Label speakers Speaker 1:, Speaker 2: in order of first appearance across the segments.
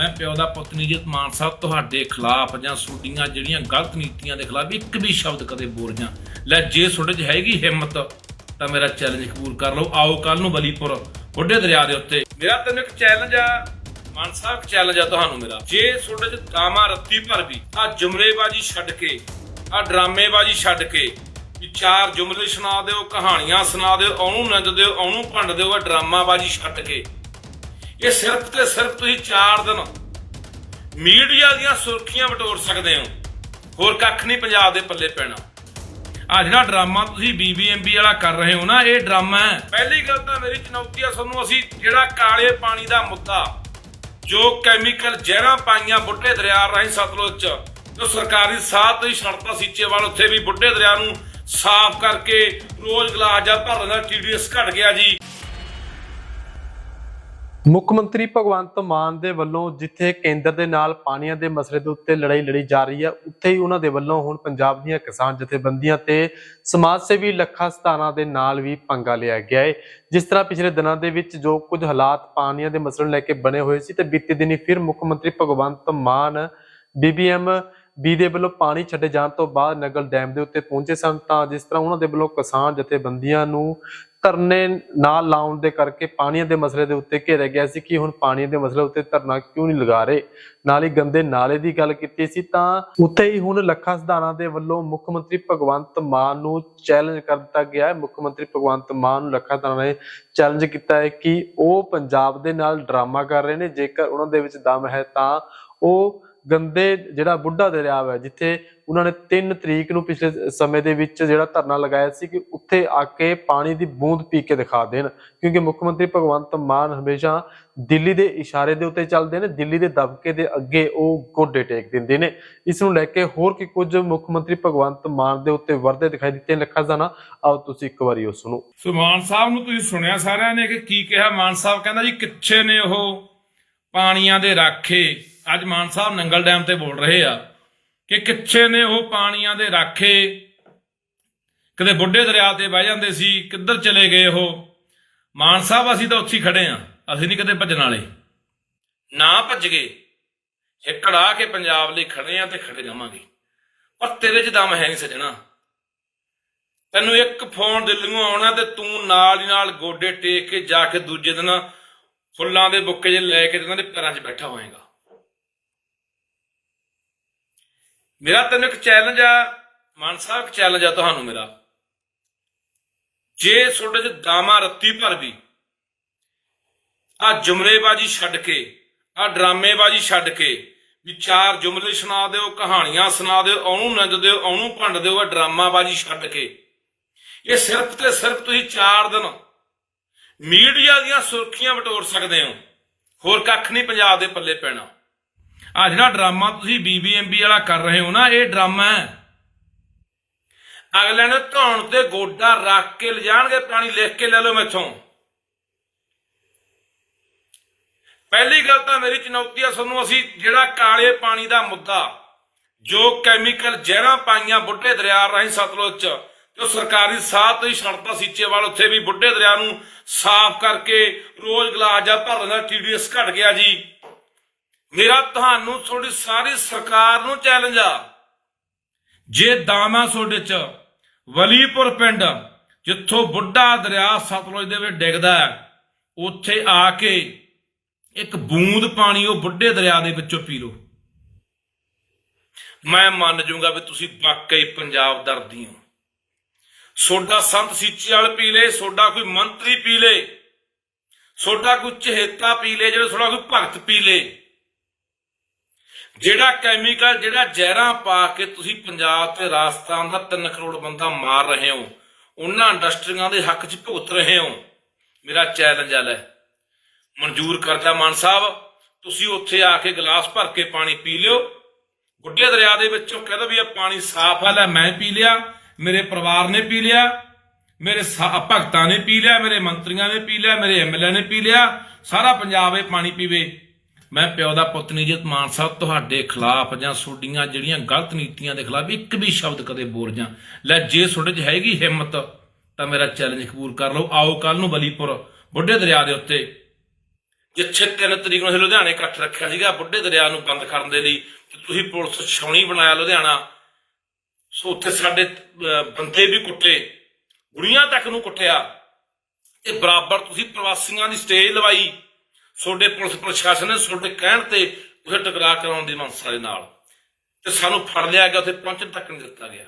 Speaker 1: ਮੈਂ ਪਿਓ ਦਾ ਪੁੱਤ ਨਿਜਤ ਮਾਨ ਸਾਹਿਬ ਤੁਹਾਡੇ ਖਿਲਾਫ ਜਾਂ ਤੁਹਾਡੀਆਂ ਜਿਹੜੀਆਂ ਗਲਤ ਨੀਤੀਆਂ ਦੇ ਖਿਲਾਫ ਇੱਕ ਵੀ ਸ਼ਬਦ ਕਦੇ ਬੋਲੀਆਂ ਲੈ, ਜੇ ਤੁਹਾਡੇ 'ਚ ਹੈਗੀ ਹਿੰਮਤ, ਤਾਂ ਮੇਰਾ ਚੈਲੰਜ ਕਬੂਲ ਕਰ ਲਓ। ਆਓ ਕੱਲ ਨੂੰ ਬਲੀਪੁਰ, ਬੁੱਢੇ ਦਰਿਆ ਦੇ ਉੱਤੇ। ਮੇਰਾ ਤੈਨੂੰ ਇੱਕ ਚੈਲੰਜ ਆ। ਮਾਨ ਸਾਹਿਬ ਚੈਲੰਜ ਆ ਤੁਹਾਨੂੰ ਮੇਰਾ। ਜੇ ਤੁਹਾਡੇ 'ਚ ਦਾਮਾ ਰੱਤੀ ਭਰ ਵੀ ਆ ਜੁਮਲੇਬਾਜੀ ਛੱਡ ਕੇ ਆ ਡਰਾਮੇਬਾਜੀ ਛੱਡ ਕੇ, ਵੀ ਚਾਰ ਜੁਮਲੇ ਸੁਣਾ ਦਿਓ, ਕਹਾਣੀਆਂ ਸੁਣਾ ਦਿਓ, ਉਹਨੂੰ ਨੰਦ ਦਿਓ ਉਹਨੂੰ ਭੰਡ ਦਿਓ ਆ ਡਰਾਮਾਬਾਜੀ ਛੱਡ ਕੇ। ਇਹ ਸਿਰਫ ਤੇ ਸਿਰਫ ਤੁਸੀਂ 4 ਦਿਨ ਮੀਡੀਆ ਦੀਆਂ ਸੁਰਖੀਆਂ ਵਟੋਰ ਸਕਦੇ ਹੋ। ਹੋਰ ਕੱਖ ਨਹੀਂ ਪੰਜਾਬ ਦੇ ਪੱਲੇ ਪੈਣਾ। ਆ ਜਿਹੜਾ ਡਰਾਮਾ ਤੁਸੀਂ ਬੀਬੀਐਮਬੀ ਵਾਲਾ ਕਰ ਰਹੇ ਹੋ ਨਾ, ਇਹ ਡਰਾਮਾ ਹੈ। ਪਹਿਲੀ ਗੱਲ ਤਾਂ ਮੇਰੀ ਚੁਣੌਤੀ ਆ ਤੁਹਾਨੂੰ, ਅਸੀਂ ਜਿਹੜਾ ਕਾਲੇ ਪਾਣੀ ਦਾ ਮੁੱਦਾ, ਜੋ ਕੈਮੀਕਲ ਜ਼ਹਿਰਾਂ ਪਾਈਆਂ ਬੁੱਢੇ ਦਰਿਆ ਰਾਹੀਂ ਸਤਲੁਜ ਚ, ਜੋ ਸਰਕਾਰੀ ਸਾਥ ਦੀ ਸ਼ਰਤਾਂ ਸੀਚੇਵਾਲ ਉੱਥੇ ਵੀ ਬੁੱਢੇ ਦਰਿਆ ਨੂੰ ਸਾਫ਼ ਕਰਕੇ ਰੋਜ਼ ਗਲਾਸ ਜਾਂ ਭਰਨ ਦਾ ਟੀਡੀਐਸ ਘਟ ਗਿਆ ਜੀ।
Speaker 2: ਮੁੱਖ ਮੰਤਰੀ ਭਗਵੰਤ ਮਾਨ ਦੇ ਵੱਲੋਂ ਜਿੱਥੇ ਕੇਂਦਰ ਦੇ ਨਾਲ ਪਾਣੀਆਂ ਦੇ ਮਸਲੇ ਦੇ ਉੱਤੇ ਲੜਾਈ ਲੜੀ ਜਾ ਰਹੀ ਹੈ, ਉੱਥੇ ਹੀ ਉਹਨਾਂ ਦੇ ਵੱਲੋਂ ਹੁਣ ਪੰਜਾਬ ਦੀਆਂ ਕਿਸਾਨ ਜਥੇਬੰਦੀਆਂ ਤੇ ਸਮਾਜ ਸੇਵੀ ਲੱਖਾ ਸਤਾਨਾ ਦੇ ਨਾਲ ਵੀ ਪੰਗਾ ਲਿਆ ਗਿਆ ਹੈ। ਜਿਸ ਤਰ੍ਹਾਂ ਪਿਛਲੇ ਦਿਨਾਂ ਦੇ ਵਿੱਚ ਜੋ ਕੁਝ ਹਾਲਾਤ ਪਾਣੀਆਂ ਦੇ ਮਸਲੇ ਨੂੰ ਲੈ ਕੇ ਬਣੇ ਹੋਏ ਸੀ ਤੇ ਬੀਤੇ ਦਿਨੀ ਫਿਰ ਮੁੱਖ ਮੰਤਰੀ ਭਗਵੰਤ ਮਾਨ ਬੀਬੀਐਮ ਬੀ ਦੇ ਵੱਲੋਂ ਪਾਣੀ ਛੱਡੇ ਜਾਣ ਤੋਂ ਬਾਅਦ ਨਗਲ ਡੈਮ ਦੇ ਉੱਤੇ ਪਹੁੰਚੇ ਸਨ, ਤਾਂ ਜਿਸ ਤਰ੍ਹਾਂ ਉਹਨਾਂ ਦੇ ਵੱਲੋਂ ਕਿਸਾਨ ਜਥੇਬੰਦੀਆਂ ਨੂੰ ਧਰਨੇ ਨਾਲ ਲਾਉਣ ਦੇ ਕਰਕੇ ਪਾਣੀਆਂ ਦੇ ਮਸਲੇ ਦੇ ਉੱਤੇ ਘੇਰਿਆ ਗਿਆ ਸੀ ਕਿ ਹੁਣ ਪਾਣੀ ਦੇ ਮਸਲੇ ਉੱਤੇ ਧਰਨਾ ਕਿਉਂ ਨਹੀਂ ਲਗਾ ਰਹੇ? ਨਾਲ ਹੀ ਗੰਦੇ ਨਾਲੇ ਦੀ ਗੱਲ ਕੀਤੀ ਸੀ ਤਾਂ ਉੱਥੇ ਹੀ ਹੁਣ ਲੱਖਾ ਸਿਧਾਣਾ ਦੇ ਵੱਲੋਂ ਮੁੱਖ ਮੰਤਰੀ ਭਗਵੰਤ ਮਾਨ ਨੂੰ ਚੈਲੰਜ ਕਰ ਦਿੱਤਾ ਗਿਆ ਹੈ। ਮੁੱਖ ਮੰਤਰੀ ਭਗਵੰਤ ਮਾਨ ਨੂੰ ਲੱਖਾ ਸਿਧਾਣਾ ਨੇ ਚੈਲੰਜ ਕੀਤਾ ਹੈ ਕਿ ਉਹ ਪੰਜਾਬ ਦੇ ਨਾਲ ਡਰਾਮਾ ਕਰ ਰਹੇ ਨੇ। ਜੇਕਰ ਉਹਨਾਂ ਦੇ ਵਿੱਚ ਦਮ ਹੈ ਤਾਂ ਉਹ ਗੰਦੇ ਜਿਹੜਾ ਬੁੱਢਾ ਦਰਿਆ ਹੈ ਜਿੱਥੇ ਉਹਨਾਂ ਨੇ 3 ਤਰੀਕ ਨੂੰ ਪਿਛਲੇ ਸਮੇਂ ਦੇ ਵਿੱਚ ਜਿਹੜਾ ਧਰਨਾ ਲਗਾਇਆ ਸੀ ਕਿ ਉੱਥੇ ਆ ਕੇ ਪਾਣੀ ਦੀ ਬੂੰਦ ਪੀ ਕੇ ਦਿਖਾ ਦੇਣ, ਕਿਉਂਕਿ ਮੁੱਖ ਮੰਤਰੀ ਭਗਵੰਤ ਮਾਨ ਹਮੇਸ਼ਾ ਦਿੱਲੀ ਦੇ ਇਸ਼ਾਰੇ ਦੇ ਉੱਤੇ ਚੱਲਦੇ ਨੇ, ਦਿੱਲੀ ਦੇ ਦਬਕੇ ਦੇ ਅੱਗੇ ਉਹ ਗੋਡੇ ਟੇਕ ਦਿੰਦੇ ਨੇ। ਇਸ ਨੂੰ ਲੈ ਕੇ ਹੋਰ ਕੀ ਕੁਝ ਮੁੱਖ ਮੰਤਰੀ ਭਗਵੰਤ ਮਾਨ ਦੇ ਉੱਤੇ ਵਰਦੇ ਦਿਖਾਈ ਦਿੱਤੇ ਨੇ। ਲੱਖਾਂ ਜਾਣਾ, ਆਓ ਤੁਸੀਂ ਇੱਕ ਵਾਰੀ ਉਹ ਸੁਣੋ।
Speaker 1: ਸੋ ਮਾਨ ਸਾਹਿਬ ਨੂੰ ਤੁਸੀਂ ਸੁਣਿਆ ਸਾਰਿਆਂ ਨੇ ਕਿ ਕੀ ਕਿਹਾ? ਮਾਨ ਸਾਹਿਬ ਕਹਿੰਦਾ ਜੀ, ਕਿੱਥੇ ਨੇ ਉਹ ਪਾਣੀਆਂ ਦੇ ਰਾਖੇ? ਅੱਜ ਮਾਨ ਸਾਹਿਬ ਨੰਗਲ ਡੈਮ ਤੇ ਬੋਲ ਰਹੇ ਆ ਕਿ ਕਿੱਥੇ ਨੇ ਉਹ ਪਾਣੀਆਂ ਦੇ ਰਾਖੇ? ਕਦੇ ਬੁੱਢੇ ਦਰਿਆ ਤੇ ਬਹਿ ਜਾਂਦੇ ਸੀ, ਕਿੱਧਰ ਚਲੇ ਗਏ ਉਹ? ਮਾਨ ਸਾਹਿਬ, ਅਸੀਂ ਤਾਂ ਉੱਥੇ ਹੀ ਖੜੇ ਆ, ਅਸੀਂ ਨਹੀਂ ਕਦੇ ਭੱਜਣ ਵਾਲੇ। ਨਾ ਭੱਜ ਗਏ। ਹਿੱਕੜਾ ਕੇ ਪੰਜਾਬ ਲਈ ਖੜੇ ਆ ਤੇ ਖੜੇ ਰਵਾਂਗੇ। ਪਰ ਤੇਰੇ 'ਚ ਦਮ ਹੈ ਨਹੀਂ ਸਜਣਾ। ਤੈਨੂੰ ਇੱਕ ਫੋਨ ਦਿੱਲੀੋਂ ਆਉਣਾ ਤੇ ਤੂੰ ਨਾਲ ਹੀ ਨਾਲ ਗੋਡੇ ਟੇਕ ਕੇ ਜਾ ਕੇ ਦੂਜੇ ਦਿਨ ਫੁੱਲਾਂ ਦੇ ਬੁੱਕੇ ਜੇ ਲੈ ਕੇ ਤੇ ਉਹਨਾਂ ਦੇ ਪੈਰਾਂ 'ਚ ਬੈਠਾ ਹੋਏਗਾ। ਮੇਰਾ ਤੈਨੂੰ ਇੱਕ ਚੈਲੰਜ ਆ, ਮਾਨ ਸਾਹਿਬ, ਇੱਕ ਚੈਲੰਜ ਆ ਤੁਹਾਨੂੰ ਮੇਰਾ। ਜੇ ਤੁਹਾਡੇ 'ਚ ਦਾਮਾ ਰੱਤੀ ਭਰ ਵੀ ਆ ਜੁਮਲੇਬਾਜੀ ਛੱਡ ਕੇ, ਆ ਡਰਾਮੇਬਾਜੀ ਛੱਡ ਕੇ, ਵੀ ਚਾਰ ਜੁਮਲੇ ਸੁਣਾ ਦਿਓ, ਕਹਾਣੀਆਂ ਸੁਣਾ ਦਿਓ, ਉਹਨੂੰ ਨੰਦ ਦਿਓ, ਉਹਨੂੰ ਭੰਡ ਦਿਓ, ਆ ਡਰਾਮਾਬਾਜੀ ਛੱਡ ਕੇ। ਇਹ ਸਿਰਫ ਤੇ ਸਿਰਫ ਤੁਸੀਂ ਚਾਰ ਦਿਨ ਮੀਡੀਆ ਦੀਆਂ ਸੁਰਖੀਆਂ ਵਟੋਰ ਸਕਦੇ ਹੋ। ਹੋਰ ਕੱਖ ਨਹੀਂ ਪੰਜਾਬ ਦੇ ਪੱਲੇ ਪੈਣਾ। ਆ ਜਿਹੜਾ ਡਰਾਮਾ ਤੁਸੀਂ ਬੀਬੀਐਮਬੀ ਵਾਲਾ ਕਰ ਰਹੇ ਹੋ ਨਾ, ਇਹ ਡਰਾਮਾ ਹੈ। ਅਗਲੇ ਨੇ ਧੌਣ ਤੇ ਗੋਡਾ ਰੱਖ ਕੇ ਲਿਜਾਣਗੇ ਪਾਣੀ ਲਿਖ ਕੇ ਲੈ ਲਓ ਮੈਥੋਂ। ਪਹਿਲੀ ਗੱਲ ਤਾਂ ਮੇਰੀ ਚੁਣੌਤੀ ਆ, ਤੁਹਾਨੂੰ ਅਸੀਂ ਜਿਹੜਾ ਕਾਲੇ ਪਾਣੀ ਦਾ ਮੁੱਦਾ, ਜੋ ਕੈਮੀਕਲ ਜ਼ਹਿਰਾਂ ਪਾਈਆਂ ਬੁੱਢੇ ਦਰਿਆ ਰਾਹੀਂ ਸਤਲੁਜ ਚ ਜੋ ਸਰਕਾਰੀ ਸਾਹ ਤੋਂ ਹੀ ਸ਼ਰਤਾਂ ਸੀਚੇਵਾਲ ਉੱਥੇ ਵੀ ਬੁੱਢੇ ਦਰਿਆ ਨੂੰ ਸਾਫ਼ ਕਰਕੇ ਰੋਜ਼ ਗਲਾਸ ਜਾਂ ਭਰਨ ਦਾ ਟੀਡੀਐਸ ਘਟ ਗਿਆ ਜੀ। ਮੇਰਾ ਤੁਹਾਨੂੰ ਤੁਹਾਡੀ ਸਾਰੀ ਸਰਕਾਰ ਨੂੰ ਚੈਲੰਜ ਆ। ਜੇ ਦਾਮਾ ਤੁਹਾਡੇ ਚ, ਵਲੀਪੁਰ ਪਿੰਡ, ਜਿੱਥੋਂ ਬੁੱਢਾ ਦਰਿਆ ਸਤਲੁਜ ਦੇ ਵਿੱਚ ਡਿੱਗਦਾ ਹੈ, ਉੱਥੇ ਆ ਕੇ ਇੱਕ ਬੂੰਦ ਪਾਣੀ ਉਹ ਬੁੱਢੇ ਦਰਿਆ ਦੇ ਵਿੱਚੋਂ ਪੀ ਲਓ। ਮੈਂ ਮੰਨ ਜਾਊਂਗਾ ਵੀ ਤੁਸੀਂ ਵਾਕਈ ਪੰਜਾਬ ਦਰਦੀ ਹੋ ਸੋਡਾ ਸੰਤ ਸੀਚੇ ਵਾਲ ਪੀ ਲੇ, ਸੋਡਾ ਕੋਈ ਮੰਤਰੀ ਪੀ ਲੇ, ਸੋਡਾ ਕੋਈ ਚਹੇਤਾ ਪੀ ਲੇ, ਜਿਹੜਾ ਥੋੜਾ ਕੋਈ ਭਗਤ ਪੀ ਲੇ। ਜਿਹੜਾ ਕੈਮੀਕਲ, ਜਿਹੜਾ ਜ਼ਹਿਰਾਂ ਪਾ ਕੇ ਤੁਸੀਂ ਪੰਜਾਬ ਤੇ ਰਾਜਸਥਾਨ ਦਾ 3 ਕਰੋੜ ਬੰਦਾ ਮਾਰ ਰਹੇ ਹੋ, ਉਹਨਾਂ ਇੰਡਸਟਰੀਆਂ ਦੇ ਹੱਕ 'ਚ ਭੁਗਤ ਰਹੇ ਹੋ, ਮੇਰਾ ਚੈਲੰਜ ਆ ਮਨਜ਼ੂਰ ਕਰਦਾ ਮਾਨ ਸਾਹਿਬ, ਤੁਸੀਂ ਉੱਥੇ ਆ ਕੇ ਗਲਾਸ ਭਰ ਕੇ ਪਾਣੀ ਪੀ ਲਿਓ। ਗੁੱਡੇ ਦਰਿਆ ਦੇ ਵਿੱਚੋਂ ਕਹਿੰਦਾ ਵੀ ਇਹ ਪਾਣੀ ਸਾਫ਼ ਹੈ, ਲੈ ਮੈਂ ਪੀ ਲਿਆ, ਮੇਰੇ ਪਰਿਵਾਰ ਨੇ ਪੀ ਲਿਆ, ਮੇਰੇ ਸਾ- ਭਗਤਾਂ ਨੇ ਪੀ ਲਿਆ, ਮੇਰੇ ਮੰਤਰੀਆਂ ਨੇ ਪੀ ਲਿਆ, ਮੇਰੇ ਐਮਐਲਏ ਨੇ ਪੀ ਲਿਆ, ਸਾਰਾ ਪੰਜਾਬ ਇਹ ਪਾਣੀ ਪੀਵੇ। ਮੈਂ ਪਿਓ ਦਾ ਪੁੱਤ ਨਹੀਂ ਨਿਜਤ ਮਾਨ ਸਾਹਿਬ, ਤੁਹਾਡੇ ਖਿਲਾਫ ਜਾਂ ਤੁਹਾਡੀਆਂ ਜਿਹੜੀਆਂ ਗਲਤ ਨੀਤੀਆਂ ਦੇ ਖਿਲਾਫ ਇੱਕ ਵੀ ਸ਼ਬਦ ਕਦੇ ਬੋਲ ਜਾਂ। ਲੈ, ਜੇ ਤੁਹਾਡੇ 'ਚ ਹੈਗੀ ਹਿੰਮਤ, ਤਾਂ ਮੇਰਾ ਚੈਲੰਜ ਕਬੂਲ ਕਰ ਲਓ। ਆਓ ਕੱਲ ਨੂੰ ਬਲੀਪੁਰ, ਬੁੱਢੇ ਦਰਿਆ ਦੇ ਉੱਤੇ। ਜਿੱਥੇ ਤਿੰਨ ਤਰੀਕ ਨੂੰ ਅਸੀਂ ਲੁਧਿਆਣੇ ਇਕੱਠ ਰੱਖਿਆ ਸੀਗਾ, ਬੁੱਢੇ ਦਰਿਆ ਨੂੰ ਬੰਦ ਕਰਨ ਦੇ ਲਈ, ਤੇ ਤੁਸੀਂ ਪੁਲਿਸ ਛਾਉਣੀ ਬਣਾਇਆ ਲੁਧਿਆਣਾ। ਸੋ ਉੱਥੇ ਸਾਡੇ ਬੰਦੇ ਵੀ ਕੁੱਟੇ ਗੁੜੀਆਂ ਤੱਕ ਨੂੰ ਕੁੱਟਿਆ। ਤੇ ਬਰਾਬਰ ਤੁਸੀਂ ਪ੍ਰਵਾਸੀਆਂ ਦੀ ਸਟੇਜ ਲਵਾਈ। ਤੁਹਾਡੇ ਪੁਲਿਸ ਪ੍ਰਸ਼ਾਸਨ ਨੇ ਤੁਹਾਡੇ ਕਹਿਣ ਤੇ ਉਸੇ ਟਕਰਾਅ ਕਰਾਉਣ ਦੀ ਮਨਸਾ ਦੇ ਨਾਲ। ਤੇ ਸਾਨੂੰ ਫੜ ਲਿਆ ਗਿਆ, ਉੱਥੇ ਪਹੁੰਚਣ ਤੱਕ ਨਹੀਂ ਦਿੱਤਾ ਗਿਆ।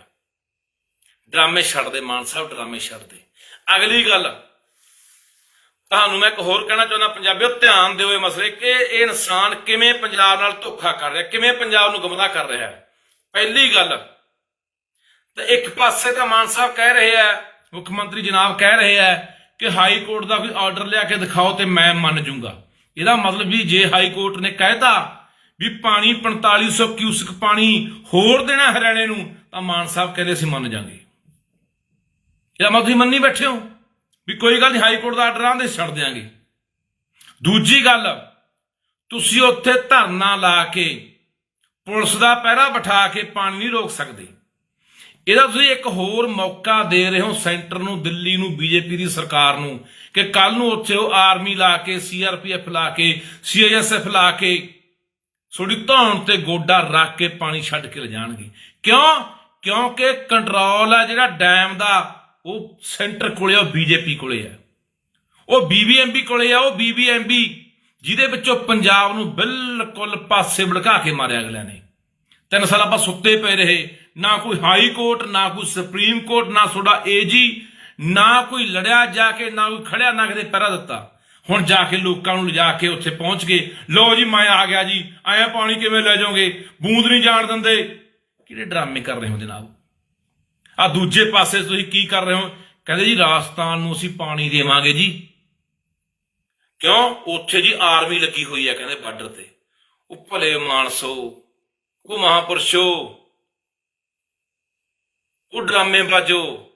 Speaker 1: ਡਰਾਮੇ ਛੱਡਦੇ, ਮਾਨ ਸਾਹਿਬ ਡਰਾਮੇ ਛੱਡਦੇ। ਅਗਲੀ ਗੱਲ, ਤੁਹਾਨੂੰ ਮੈਂ ਇੱਕ ਹੋਰ ਕਹਿਣਾ ਚਾਹੁੰਦਾ, ਪੰਜਾਬੀਓ, ਧਿਆਨ ਦਿਓ ਇਹ ਮਸਲੇ ਕਿ ਇਹ ਇਨਸਾਨ ਕਿਵੇਂ ਪੰਜਾਬ ਨਾਲ ਧੋਖਾ ਕਰ ਰਿਹਾ, ਕਿਵੇਂ ਪੰਜਾਬ ਨੂੰ ਗੁੰਮਰਾਹ ਕਰ ਰਿਹਾ ਪਹਿਲੀ ਗੱਲ, ਤੇ ਇੱਕ ਪਾਸੇ ਤਾਂ ਮਾਨ ਸਾਹਿਬ ਕਹਿ ਰਹੇ ਆ, ਮੁੱਖ ਮੰਤਰੀ ਜਨਾਬ ਕਹਿ ਰਹੇ ਆ ਕਿ ਹਾਈ ਕੋਰਟ ਦਾ ਕੋਈ ਆਰਡਰ ਲਿਆ ਕੇ ਦਿਖਾਓ ਤੇ ਮੈਂ ਮੰਨ ਜੂੰਗਾ। ਇਹਦਾ ਮਤਲਬ ਵੀ ਜੇ ਹਾਈ ਕੋਰਟ ਨੇ ਕਹਿਤਾ ਵੀ ਪਾਣੀ 4500 ਕਿਊਸਕ ਪਾਣੀ ਹੋਰ ਦੇਣਾ ਹਰਿਆਣੇ ਨੂੰ, ਤਾਂ ਮਾਨ ਸਾਹਿਬ ਕਹਿੰਦੇ ਅਸੀਂ ਮੰਨ ਜਾਾਂਗੇ। ਇਹਦਾ ਮਤਲਬ ਤੁਸੀਂ ਮੰਨੀ ਬੈਠੇ ਹੋ ਵੀ ਕੋਈ ਗੱਲ ਨਹੀਂ ਹਾਈ ਕੋਰਟ ਦਾ ਆਰਡਰ ਆਂਦੇ ਛੱਡ ਦਿਆਂਗੇ। ਦੂਜੀ ਗੱਲ, ਤੁਸੀਂ ਉੱਥੇ ਧਰਨਾ ਲਾ ਕੇ ਪੁਲਿਸ ਦਾ ਪਹਿਰਾ ਬਿਠਾ ਕੇ ਪਾਣੀ ਨਹੀਂ ਰੋਕ ਸਕਦੇ। ਇਹਦਾ ਤੁਸੀਂ ਇੱਕ ਹੋਰ ਮੌਕਾ ਦੇ ਰਹੇ ਹੋ ਸੈਂਟਰ ਨੂੰ, ਦਿੱਲੀ ਨੂੰ, ਬੀਜੇਪੀ ਦੀ ਸਰਕਾਰ ਨੂੰ, ਕਿ ਕੱਲ ਨੂੰ ਉੱਥੇ ਉਹ ਆਰਮੀ ਲਾ ਕੇ, ਸੀਆਰਪੀਐਫ ਲਾ ਕੇ, ਸੀਆਈਐਸਐਫ ਲਾ ਕੇ ਥੋੜੀ ਧੌਣ ਤੇ ਗੋਡਾ ਰੱਖ ਕੇ ਪਾਣੀ ਛੱਡ ਕੇ ਲਿਜਾਣਗੇ। ਕਿਉਂ? ਕਿਉਂਕਿ ਕੰਟਰੋਲ ਆ ਜਿਹੜਾ ਡੈਮ ਦਾ, ਉਹ ਸੈਂਟਰ ਕੋਲੇ ਆ, ਉਹ ਬੀਜੇਪੀ ਕੋਲੇ ਆ। ਉਹ ਬੀਬੀਐਮਬੀ ਕੋਲੇ ਆ, ਉਹ ਬੀਬੀਐਮਬੀ ਜਿਹਦੇ ਵਿੱਚੋਂ ਪੰਜਾਬ ਨੂੰ ਬਿਲਕੁਲ ਪਾਸੇ ਭੜਕਾ ਕੇ ਮਾਰਿਆ ਅਗਲਿਆਂ ਨੇ। ਤਿੰਨ ਸਾਲ ਆਪਾਂ ਸੁੱਤੇ ਪਏ ਰਹੇ ਨਾ ਕੋਈ ਹਾਈ ਕੋਰਟ, ਨਾ ਕੋਈ ਸੁਪਰੀਮ ਕੋਰਟ, ਨਾ ਤੁਹਾਡਾ ਏਜੀ, ਨਾ ਕੋਈ ਲੜਿਆ ਜਾ ਕੇ, ਨਾ ਕੋਈ ਖੜਿਆ, ਨਾ ਕਿਤੇ ਪਹਿਰਾ ਦਿੱਤਾ। ਹੁਣ ਜਾ ਕੇ ਲੋਕਾਂ ਨੂੰ ਲਿਜਾ ਕੇ ਉੱਥੇ ਪਹੁੰਚ ਗਏ। ਲੋ ਜੀ, ਮੈਂ ਆ ਗਿਆ ਜੀ। ਆਇਆ ਪਾਣੀ ਕਿਵੇਂ ਲੈ ਜਾਓਗੇ? ਬੂੰਦ ਨਹੀਂ ਜਾਣ ਦਿੰਦੇ। ਕਿਹੜੇ ਡਰਾਮੇ ਕਰ ਰਹੇ ਹੋ ਜਨਾਬ? ਆ ਦੂਜੇ ਪਾਸੇ ਤੁਸੀਂ ਕੀ ਕਰ ਰਹੇ ਹੋ? ਕਹਿੰਦੇ ਜੀ, ਰਾਜਸਥਾਨ ਨੂੰ ਅਸੀਂ ਪਾਣੀ ਦੇਵਾਂਗੇ ਜੀ। ਕਿਉਂ? ਉੱਥੇ ਜੀ ਆਰਮੀ ਲੱਗੀ ਹੋਈ ਹੈ, ਕਹਿੰਦੇ ਬਾਰਡਰ ਤੇ। ਉਹ ਭਲੇ ਮਾਨਸੋ ਉਹ ਮਹਾਪੁਰਸ਼ੋ ਉਹ ਡਰਾਮੇ ਬਾਜੋ।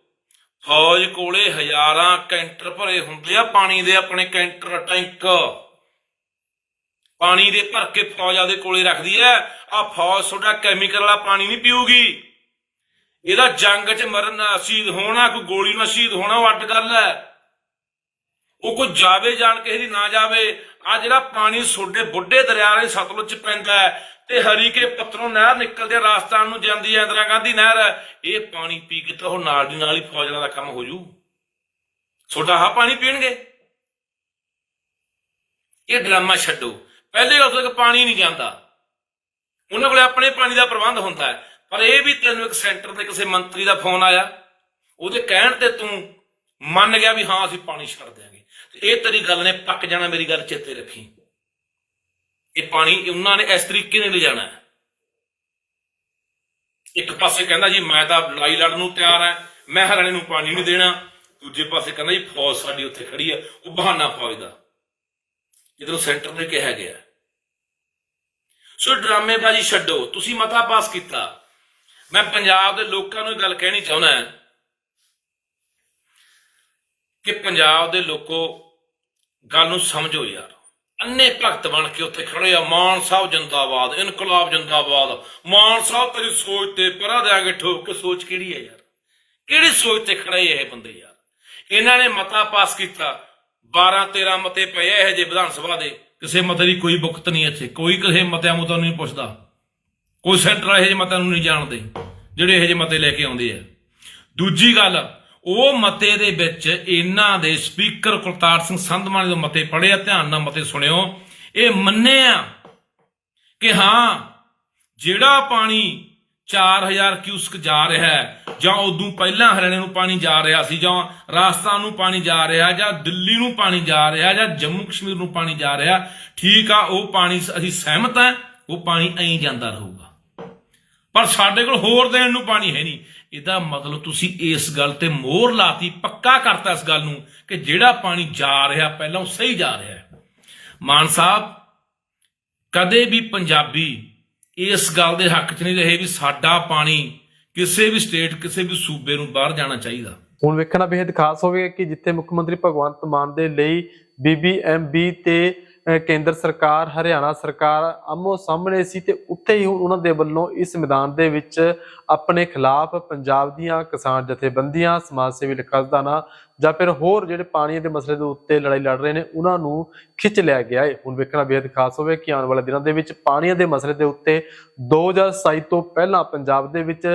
Speaker 1: ਫੌਜ ਕੋਲੇ ਹਜ਼ਾਰਾਂ ਕੈਂਟਰ ਭਰੇ ਹੁੰਦੇ ਆ, ਪਾਣੀ ਦੇ ਆਪਣੇ ਕੈਂਟਰ ਟੈਂਕ। ਪਾਣੀ ਦੇ ਭਰ ਕੇ ਫੌਜ ਆਦੇ ਕੋਲੇ ਰੱਖਦੀ ਐ। ਆ ਫੌਜ ਤੁਹਾਡਾ ਕੈਮੀਕਲ ਵਾਲਾ ਪਾਣੀ ਨਹੀਂ ਪੀਊਗੀ। ਇਹਦਾ ਜੰਗ 'ਚ ਮਰਨ ਸ਼ਹੀਦ ਹੋਣਾ, ਕੋਈ ਗੋਲੀ ਨਾਲ ਸ਼ਹੀਦ ਹੋਣਾ, ਉਹ ਅੱਡ ਗੱਲ ਹੈ ਉਹ ਕੋਈ ਜਾਵੇ ਜਾਣ ਕਿਸੇ ਦੀ ਨਾ ਜਾਵੇ। ਆ ਜਿਹੜਾ ਪਾਣੀ ਸੋਡੇ ਬੁੱਢੇ ਦਰਿਆ ਦੇ ਸਤਲੁਜ ਚ ਪੈਂਦਾ ਹੈ ਤੇ ਹਰੀਕੇ ਪੱਤਰੋਂ ਨਹਿਰ ਨਿਕਲਦੇ ਰਾਜਸਥਾਨ ਨੂੰ ਜਾਂਦੀ ਹੈ ਇੰਦਰਾ ਗਾਂਧੀ ਨਹਿਰ। ਇਹ ਪਾਣੀ ਪੀ ਕੇ ਤਾਂ ਉਹ ਨਾਲ ਦੀ ਨਾਲ ਹੀ ਫੌਜਾਂ ਦਾ ਕੰਮ ਹੋ ਜੂ। ਛੋਟਾ ਆਹ ਪਾਣੀ ਪੀਣਗੇ? ਇਹ ਡਰਾਮਾ ਛੱਡੋ। ਪਹਿਲੇ ਉਸ ਤੱਕ ਪਾਣੀ ਨਹੀਂ ਜਾਂਦਾ। ਉਹਨਾਂ ਕੋਲੇ ਆਪਣੇ ਪਾਣੀ ਦਾ ਪ੍ਰਬੰਧ ਹੁੰਦਾ ਹੈ। ਪਰ ਇਹ ਵੀ ਤੈਨੂੰ ਇੱਕ ਸੈਂਟਰ ਦੇ ਕਿਸੇ ਮੰਤਰੀ ਦਾ ਫੋਨ ਆਇਆ। ਉਹਦੇ ਕਹਿਣ ਤੇ ਤੂੰ ਮੰਨ ਗਿਆ ਵੀ ਹਾਂ, ਅਸੀਂ ਪਾਣੀ ਛੱਡ ਦਿਆਂਗੇ। ਇਹ ਤੇਰੀ ਗੱਲ ਨੇ ਪੱਕ ਜਾਣਾ, ਮੇਰੀ ਗੱਲ ਚੇਤੇ ਰੱਖੀ। ਇਹ ਪਾਣੀ ਉਹਨਾਂ ਨੇ ਇਸ ਤਰੀਕੇ ਨਾਲ ਲਿਜਾਣਾ ਇੱਕ ਪਾਸੇ ਕਹਿੰਦਾ ਜੀ, ਮੈਂ ਤਾਂ ਲੜਾਈ ਲੜਨ ਨੂੰ ਤਿਆਰ ਹਾਂ, ਮੈਂ ਹਰਿਆਣੇ ਨੂੰ ਪਾਣੀ ਨਹੀਂ ਦੇਣਾ। ਦੂਜੇ ਪਾਸੇ ਕਹਿੰਦਾ ਜੀ, ਫੌਜ ਸਾਡੀ ਉੱਥੇ ਖੜੀ ਹੈ ਉਹ ਬਹਾਨਾ ਫੌਜ ਦਾ। ਜਦੋਂ ਸੈਂਟਰ ਨੇ ਕਿਹਾ ਗਿਆ। ਸੋ ਡਰਾਮੇਬਾਜ਼ੀ ਛੱਡੋ, ਤੁਸੀਂ ਮਤਾ ਪਾਸ ਕੀਤਾ। ਮੈਂ ਪੰਜਾਬ ਦੇ ਲੋਕਾਂ ਨੂੰ ਇਹ ਗੱਲ ਕਹਿਣੀ ਚਾਹੁੰਦਾ ਕਿ ਪੰਜਾਬ ਦੇ ਲੋਕੋ ਗੱਲ ਨੂੰ ਸਮਝੋ ਯਾਰ। ਅੰਨੇ ਭਗਤ ਬਣ ਕੇ ਉੱਥੇ ਖੜੇ ਆ, ਮਾਨ ਸਾਹਿਬ ਜਿੰਦਾਬਾਦ, ਇਨਕਲਾਬ ਜਿੰਦਾਬਾਦ। ਮਾਨ ਸਾਹਿਬ ਤੇਰੀ ਸੋਚ ਤੇ ਪਰਾ ਦੇਾਂਗੇ ਠੋਕ ਕੇ ਸੋਚ ਕਿਹੜੀ ਹੈ ਯਾਰ? ਕਿਹੜੀ ਸੋਚ ਤੇ ਖੜੇ ਇਹ ਬੰਦੇ ਯਾਰ? ਇਹਨਾਂ ਨੇ ਮਤਾ ਪਾਸ ਕੀਤਾ। 12 13 ਮਤੇ ਪਏ ਇਹ ਜੇ ਵਿਧਾਨ ਸਭਾ ਦੇ। ਕਿਸੇ ਮਤੇ ਦੀ ਕੋਈ ਬੁਕਤ ਨਹੀਂ ਇੱਥੇ। ਕੋਈ ਕਿਸੇ ਮਤਿਆਂ ਮੁੱਦਾ ਨਹੀਂ ਪੁੱਛਦਾ। ਕੋਈ ਸੈਂਟਰ ਇਹੋ ਜਿਹੇ ਮਤਾਂ ਨੂੰ ਨਹੀਂ ਜਾਣਦੇ, ਜਿਹੜੇ ਇਹੋ ਜਿਹੇ ਮਤੇ ਲੈ ਕੇ ਆਉਂਦੇ ਆ। ਦੂਜੀ ਗੱਲ ਉਹ ਮਤੇ ਦੇ ਵਿੱਚ ਇਹਨਾਂ ਦੇ ਸਪੀਕਰ ਕੁਲਤਾਰ ਸਿੰਘ ਸੰਧਮਾਨੀ ਦੇ ਮਤੇ ਪੜ੍ਹੇ ਧਿਆਨ ਨਾਲ ਮਤੇ ਸੁਣਿਓ। ਇਹ ਮੰਨਿਆ ਕਿ ਹਾਂ, ਜਿਹੜਾ ਪਾਣੀ 4000 ਕਿਊਸਕ ਜਾ ਰਿਹਾ ਹੈ, ਜਾਂ ਉਦੋਂ ਪਹਿਲਾਂ ਹਰਿਆਣੇ ਨੂੰ ਪਾਣੀ ਜਾ ਰਿਹਾ ਸੀ, ਜਾਂ ਰਾਜਸਥਾਨ ਨੂੰ ਪਾਣੀ ਜਾ ਰਿਹਾ, ਜਾਂ ਦਿੱਲੀ ਨੂੰ ਪਾਣੀ ਜਾ ਰਿਹਾ, ਜਾਂ ਜੰਮੂ ਕਸ਼ਮੀਰ ਨੂੰ ਪਾਣੀ ਜਾ ਰਿਹਾ, ਠੀਕ ਆ, ਉਹ ਪਾਣੀ ਅਸੀਂ ਸਹਿਮਤ ਹਾਂ ਉਹ ਪਾਣੀ ਐਂ ਜਾਂਦਾ ਰਹੂਗਾ। ਪਰ ਸਾਡੇ ਕੋਲ ਹੋਰ ਦੇਣ ਨੂੰ ਪਾਣੀ ਹੈ ਨਹੀਂ। ਇਹਦਾ ਮਤਲਬ ਤੁਸੀਂ ਇਸ ਗੱਲ ਤੇ ਮੋਹਰ ਲਾਤੀ, ਪੱਕਾ ਕਰਤਾ ਇਸ ਗੱਲ ਨੂੰ ਕਿ ਜਿਹੜਾ ਪਾਣੀ ਜਾ ਰਿਹਾ ਪਹਿਲਾਂ ਉਹ ਸਹੀ ਜਾ ਰਿਹਾ ਮਾਨ ਸਾਹਿਬ, ਕਦੇ ਵੀ ਪੰਜਾਬੀ ਇਸ ਗੱਲ ਦੇ ਹੱਕ 'ਚ ਨਹੀਂ ਰਹੇ ਵੀ ਸਾਡਾ ਪਾਣੀ ਕਿਸੇ ਵੀ ਸਟੇਟ, ਕਿਸੇ ਵੀ ਸੂਬੇ ਨੂੰ ਬਾਹਰ ਜਾਣਾ ਚਾਹੀਦਾ।
Speaker 2: ਹੁਣ ਵੇਖਣਾ ਬੇहद ਖਾਸ ਹੋਵੇਗਾ ਕਿ ਜਿੱਥੇ ਮੁੱਖ ਮੰਤਰੀ ਭਗਵੰਤ ਮਾਨ ਦੇ ਲਈ ਬੀਬੀਐਮਬੀ ਤੇ ਕੇਂਦਰ ਸਰਕਾਰ, ਹਰਿਆਣਾ ਸਰਕਾਰ ਆਮੋ ਸਾਹਮਣੇ ਸੀ ਤੇ ਉੱਥੇ ਹੀ ਉਹਨਾਂ ਦੇ ਵੱਲੋਂ ਇਸ ਮੈਦਾਨ ਦੇ ਵਿੱਚ ਆਪਣੇ ਖਿਲਾਫ ਪੰਜਾਬ ਦੀਆਂ ਕਿਸਾਨ ਜਥੇਬੰਦੀਆਂ, ਸਮਾਜ ਸੇਵੀ ਲਖਾਸਦਾਨਾ ਜਾਂ ਫਿਰ ਹੋਰ ਜਿਹੜੇ ਪਾਣੀ ਦੇ ਮਸਲੇ ਦੇ ਉੱਤੇ ਲੜਾਈ ਲੜ ਰਹੇ ਨੇ, ਉਹਨਾਂ ਨੂੰ ਖਿੱਚ ਲਿਆ ਗਿਆ ਹੈ। ਹੁਣ ਵੇਖਣਾ ਬੇहद ਖਾਸ ਹੋਵੇ ਕਿ ਆਉਣ ਵਾਲੇ ਦਿਨਾਂ ਦੇ ਵਿੱਚ ਪਾਣੀ ਦੇ ਮਸਲੇ ਦੇ ਉੱਤੇ 2027 ਤੋਂ ਪਹਿਲਾਂ ਪੰਜਾਬ ਦੇ ਵਿੱਚ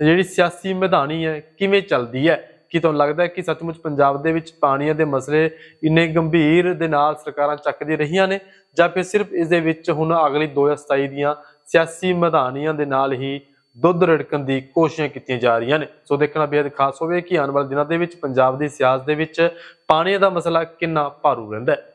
Speaker 2: ਜਿਹੜੀ ਸਿਆਸੀ ਮੈਦਾਨੀ ਹੈ ਕਿਵੇਂ ਚੱਲਦੀ ਹੈ? ਕੀ ਤੁਹਾਨੂੰ ਲੱਗਦਾ ਹੈ ਕਿ ਸੱਚਮੁੱਚ ਪੰਜਾਬ ਦੇ ਵਿੱਚ ਪਾਣੀਆਂ ਦੇ ਮਸਲੇ ਇੰਨੇ ਗੰਭੀਰ ਦੇ ਨਾਲ ਸਰਕਾਰਾਂ ਚੱਕਦੀ ਰਹੀਆਂ ਨੇ? ਜਾਂ ਫਿਰ ਸਿਰਫ ਇਸ ਦੇ ਵਿੱਚ ਹੁਣ ਅਗਲੀ 2027 ਦੀਆਂ ਸਿਆਸੀ ਮਧਾਨੀਆਂ ਦੇ ਨਾਲ ਹੀ ਦੁੱਧ ਰੜਕਣ ਦੀ ਕੋਸ਼ਿਸ਼ਾਂ ਕੀਤੀਆਂ ਜਾ ਰਹੀਆਂ ਨੇ? ਸੋ ਦੇਖਣਾ ਬੇहद ਖਾਸ ਹੋਵੇ ਕਿ ਆਉਣ ਵਾਲੇ ਦਿਨਾਂ ਦੇ ਵਿੱਚ ਪੰਜਾਬ ਦੀ ਸਿਆਸਤ ਦੇ ਵਿੱਚ ਪਾਣੀ ਦਾ ਮਸਲਾ ਕਿੰਨਾ ਭਾਰੂ ਰਹਿੰਦਾ ਹੈ।